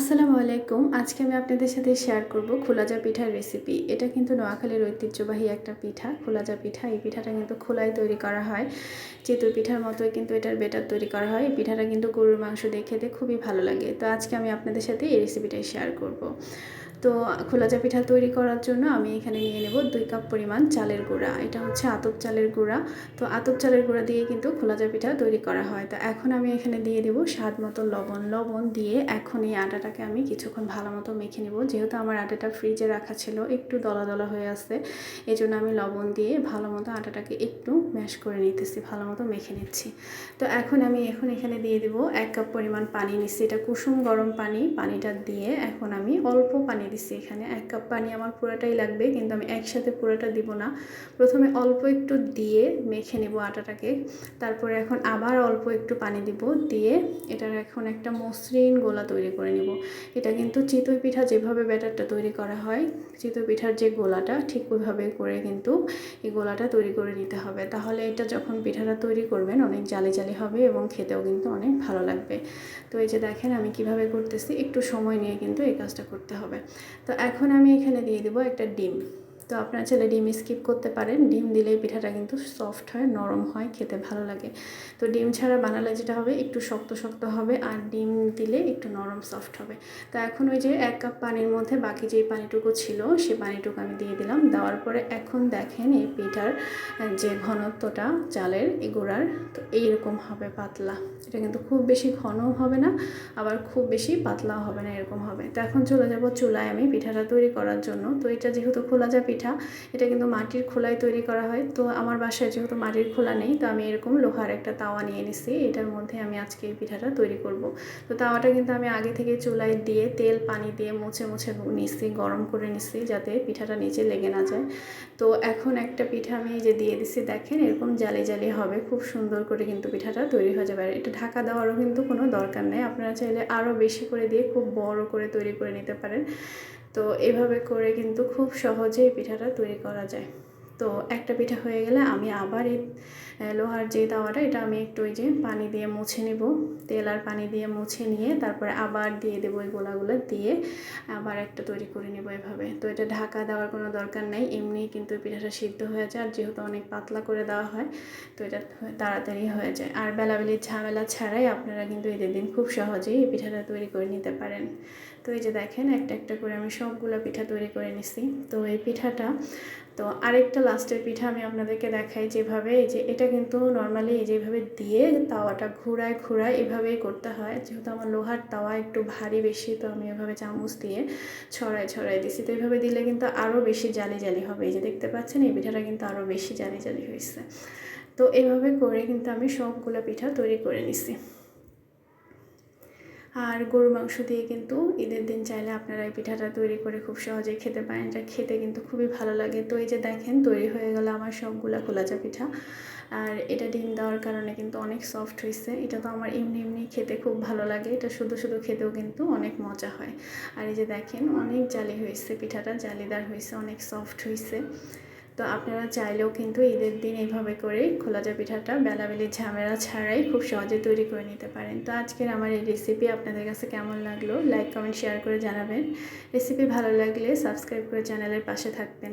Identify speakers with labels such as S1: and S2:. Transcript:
S1: আসসালামু আলাইকুম। আজকে আমি আপনাদের সাথে শেয়ার করব খোলাজা পিঠার রেসিপি এটা কিন্তু নোয়াখালীর ঐতিহ্যবাহী একটা পিঠা, খোলাজা পিঠা। এই পিঠাটা কিন্তু খোলায় তৈরি করা হয়। চিতই পিঠার মতোই কিন্তু এটার বেটার তৈরি করা হয়। এই পিঠাটা কিন্তু গরুর মাংস দিয়ে খেতে খুবই ভালো লাগে। তো আজকে আমি আপনাদের সাথে এই রেসিপিটাই শেয়ার করব। তো খোলাজা পিঠা তৈরি করার জন্য আমি এখানে নিয়ে নেব দুই কাপ পরিমাণ চালের গুঁড়া। এটা হচ্ছে আতপ চালের গুঁড়া। তো আতপ চালের গুঁড়া দিয়ে কিন্তু খোলাজা পিঠা তৈরি করা হয়। তো এখন আমি এখানে দিয়ে দেব স্বাদ মতো লবণ। লবণ দিয়ে এখন এই আটাটাকে আমি কিছুক্ষণ ভালো মতো মেখে নেব। যেহেতু আমার আটাটা ফ্রিজে রাখা ছিল, একটু দলা দলা হয়ে আসছে এই জন্য আমি লবণ দিয়ে ভালো মতো আটাটাকে একটু ম্যাশ করে নিতেছি, ভালো মতো মেখে নিচ্ছি। তো এখন আমি এখন এখানে দিয়ে দেব এক কাপ পরিমাণ পানি নিচ্ছি। এটা কুসুম গরম পানি। পানিটা দিয়ে এখন আমি অল্প পানি দিচ্ছি এখানে। এক কাপ পানি আমার পুরোটাই লাগবে, কিন্তু আমি একসাথে পুরোটা দিব না। প্রথমে অল্প একটু দিয়ে মেখে নেব আটাটাকে। তারপরে এখন আবার অল্প একটু পানি দিব দিয়ে এটার এখন একটা মসৃণ গোলা তৈরি করে নিব। এটা কিন্তু চিতই পিঠা যেভাবে ব্যাটারটা তৈরি করা হয়, চিতই পিঠার যে গোলাটা, ঠিক ওইভাবে করে কিন্তু এই গোলাটা তৈরি করে নিতে হবে। তাহলে এটা যখন পিঠাটা তৈরি করবেন, অনেক জালি জালি হবে এবং খেতেও কিন্তু অনেক ভালো লাগবে। তো এই যে দেখেন আমি কীভাবে করতেছি, একটু সময় নিয়ে কিন্তু এই কাজটা করতে হবে। তো এখন আমি এখানে দিয়ে দেবো একটা ডিম। তো আপনার ছেলে ডিম স্কিপ করতে পারেন। ডিম দিলেই পিঠাটা কিন্তু সফট হয়, নরম হয়, খেতে ভালো লাগে। তো ডিম ছাড়া বানালে যেটা হবে, একটু শক্ত শক্ত হবে আর ডিম দিলে একটু নরম সফট হবে। তো এখন ওই যে এক কাপ পানির মধ্যে বাকি যেই পানিটুকু ছিল, সে পানিটুকু আমি দিয়ে দিলাম। দেওয়ার পরে এখন দেখেন এই পিঠার যে ঘনত্বটা, চালের গুঁড়ার, তো এইরকম হবে পাতলা। এটা কিন্তু খুব বেশি ঘনও হবে না, আবার খুব বেশি পাতলাও হবে না, এরকম হবে। তো এখন চলে যাব চুলায় আমি পিঠাটা তৈরি করার জন্য। তো এটা যেহেতু খোলা যা পিঠা এটা কিন্তু মাটির খোলায় তৈরি করা হয়। তো আমার বাসায় যেহেতু মাটির খোলা নেই, তো আমি এরকম লোহার একটা তাওয়া নিয়ে নিছি এটার মধ্যে আমি আজকে এই পিঠাটা তৈরি করব। তো তাওয়াটা কিন্তু আমি আগে থেকে চুলায় দিয়ে তেল, পানি দিয়ে মুছে মুছে নিচ্ছি গরম করে নিছি যাতে পিঠাটা নিচে লেগে না যায়। তো এখন একটা পিঠা আমি যে দিয়ে দিচ্ছি দেখেন এরকম জালি জালি হবে। খুব সুন্দর করে কিন্তু পিঠাটা তৈরি হয়ে যাবে। এটা ঢাকা দেওয়ারও কিন্তু কোনো দরকার নেই। আপনারা চাইলে আরও বেশি করে দিয়ে খুব বড় করে তৈরি করে নিতে পারেন। তো এভাবে করে কিন্তু খুব সহজেই পিঠাটা তৈরি করা যায়। তো একটা পিঠা হয়ে গেলে আমি আবার এই লোহার যে তাওয়াটা, এটা আমি একটু ওই যে পানি দিয়ে মুছে নেব। তেল আর পানি দিয়ে মুছে নিয়ে তারপরে আবার দিয়ে দেবো ওই গোলাগুলো দিয়ে আবার একটা তৈরি করে নেব এভাবে। তো এটা ঢাকা দেওয়ার কোনো দরকার নেই এমনি কিন্তু পিঠাটা সিদ্ধ হয়ে যায় আর যেহেতু অনেক পাতলা করে দেওয়া হয়, তো এটা তাড়াতাড়ি হয়ে যায়। আর বেলাবেলির ঝামেলা ছাড়াই আপনারা কিন্তু ঈদের দিন খুব সহজেই এই পিঠাটা তৈরি করে নিতে পারেন। তো এই যে দেখেন, একটা একটা করে আমি সবগুলো পিঠা তৈরি করে নিছি। তো এই পিঠাটা তো আরেকটা লাস্টের পিঠা আমি আপনাদেরকে দেখাই যেভাবে, এই যে এটা কিন্তু নর্মালি এই যেভাবে দিয়ে তাওয়াটা ঘুরায় ঘুরায় এভাবেই করতে হয়। যেহেতু আমার লোহার তাওয়া একটু ভারী বেশি, তো আমি এভাবে চামচ দিয়ে ছড়াই ছড়াই দিছি। তো এভাবে দিলে কিন্তু আরও বেশি জালি জালি হবে। এই যে দেখতে পাচ্ছেন, এই পিঠাটা কিন্তু আরও বেশি জালি জালি হয়েছে। তো এইভাবে করে কিন্তু আমি সবগুলো পিঠা তৈরি করে নিছি। আর গরু মাংস দিয়ে কিন্তু ঈদের দিন চাইলে আপনারা এই পিঠাটা তৈরি করে খুব সহজেই খেতে পারেন। এটা খেতে কিন্তু খুবই ভালো লাগে। তো এই যে দেখেন, তৈরি হয়ে গেল আমার সবগুলা খোলাচা পিঠা। আর এটা ডিম দেওয়ার কারণে কিন্তু অনেক সফট হয়েছে এটা তো আমার এমনি এমনি খেতে খুব ভালো লাগে। এটা শুধু শুধু খেতেও কিন্তু অনেক মজা হয়। আর এই যে দেখেন, অনেক জালি হয়েছে পিঠাটা, জালিদার হয়েছে অনেক সফট হয়েছে তো আপনারা চাইলেও কিন্তু ঈদের দিন এইভাবে করে খোলাজা পিঠাটা, বেলাবেলি ঝামেলা ছাড়াই খুব সহজে তৈরি করে নিতে পারেন। তো আজকের আমার এই রেসিপি আপনাদের কাছে কেমন লাগল? লাইক কমেন্ট শেয়ার করে জানাবেন। রেসিপি ভালো লাগলে সাবস্ক্রাইব করে চ্যানেলের পাশে থাকবেন।